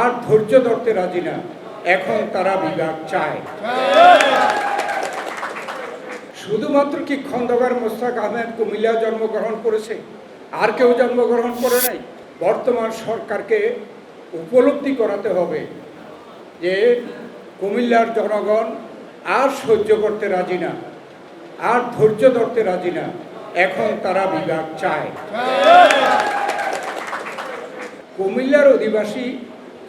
আর ধৈর্য ধরতে রাজি না। এখন তারা বিভাগ চায়। শুধুমাত্র কি খন্দকার মোস্তাক আহমেদ কুমিল্লা জন্মগ্রহণ করেছে? আর কেউ জন্মগ্রহণ করে নাই? বর্তমান সরকারকে উপলব্ধি করাতে হবে যে কুমিল্লার জনগণ আর সহ্য করতে রাজি না, আর ধৈর্য ধরতে রাজি না। এখন তারা বিভাগ চায়। কুমিল্লার অধিবাসী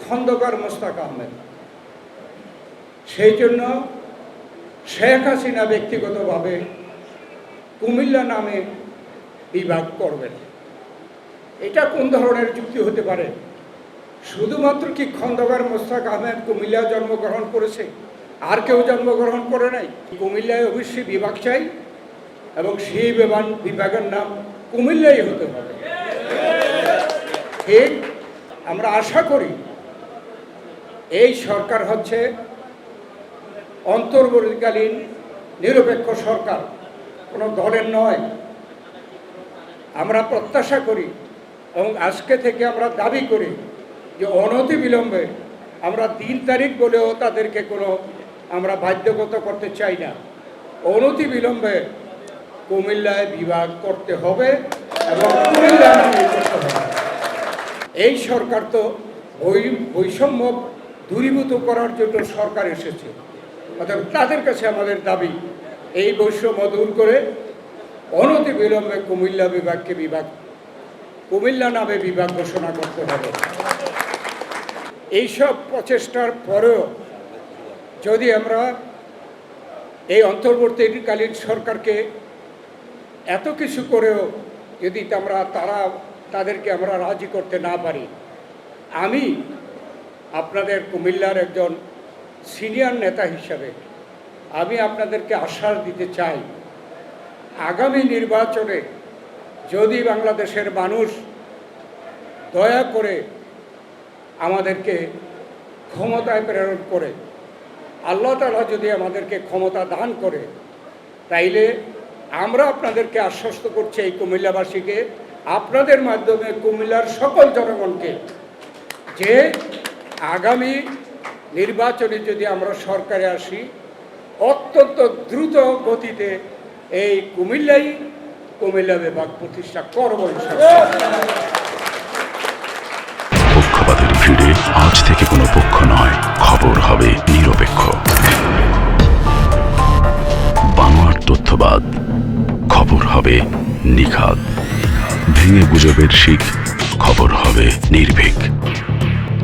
খন্দকার মোস্তাক আহমেদ। সেই জন্য শেখ হাসিনা ব্যক্তিগতভাবে কুমিল্লা নামে বিভাগ করবেন। এটা কোন ধরনের যুক্তি হতে পারে? শুধুমাত্র কি খন্দকার মোস্তাক আহমেদ কুমিল্লা জন্মগ্রহণ করেছে? আর কেউ জন্মগ্রহণ করে নাই? কুমিল্লায় অবশ্যই বিভাগ চাই এবং সেই বিমান বিভাগের নাম কুমিল্লাই হতে হবে। ঠিক, আমরা আশা করি এই সরকার হচ্ছে অন্তর্বর্তীকালীন নিরপেক্ষ সরকার। কোনো দলের নয়। আমরা প্রত্যাশা করি এবং আজকে থেকে আমরা দাবি করি যে অনতি বিলম্বে আমরা দিন তারিখ বলেও তাদেরকে কোনো আমরা বাধ্যগত করতে চাই না। অনতি বিলম্বে কুমিল্লায় বিভাগ করতে হবে এবং কুমিল্লা এই সরকার তো বৈষম্য দূরীভূত করার জন্য সরকার এসেছে। অর্থাৎ তাদের কাছে আমাদের দাবি, এই বৈষম্য দূর করে অনতি বিলম্বে কুমিল্লা বিভাগকে বিভাগ, কুমিল্লা নামে বিভাগ ঘোষণা করতে হবে। এইসব প্রচেষ্টার পরেও যদি আমরা এই অন্তর্বর্তীকালীন সরকারকে এত কিছু করেও যদি আমরা তারা, তাদেরকে আমরা রাজি করতে না পারি, আমি আপনাদের কুমিল্লার একজন সিনিয়র নেতা হিসাবে আমি আপনাদেরকে আশ্বাস দিতে চাই, আগামী নির্বাচনে যদি বাংলাদেশের মানুষ দয়া করে আমাদেরকে ক্ষমতায় প্রেরণ করে, আল্লাহ তালা যদি আমাদেরকে ক্ষমতা দান করে, তাইলে আমরা আপনাদেরকে আশ্বস্ত করছি এই কুমিল্লাবাসীকে, আপনাদের মাধ্যমে কুমিল্লার সকল জনগণকে যে আগামী নির্বাচনে যদি আমরা সরকারে আসি, অত্যন্ত দ্রুত গতিতে এই কুমিল্লাই কুমিল্লা বিভাগ প্রতিষ্ঠা করব। পক্ষপাতের ভিড়ে আজ থেকে কোনো পক্ষ নয়, খবর হবে নিরপেক্ষ। বাংলার তথ্যবাদ, খবর হবে নিখাদ। ভেঙে গুজবের শিখ, খবর হবে নির্ভীক।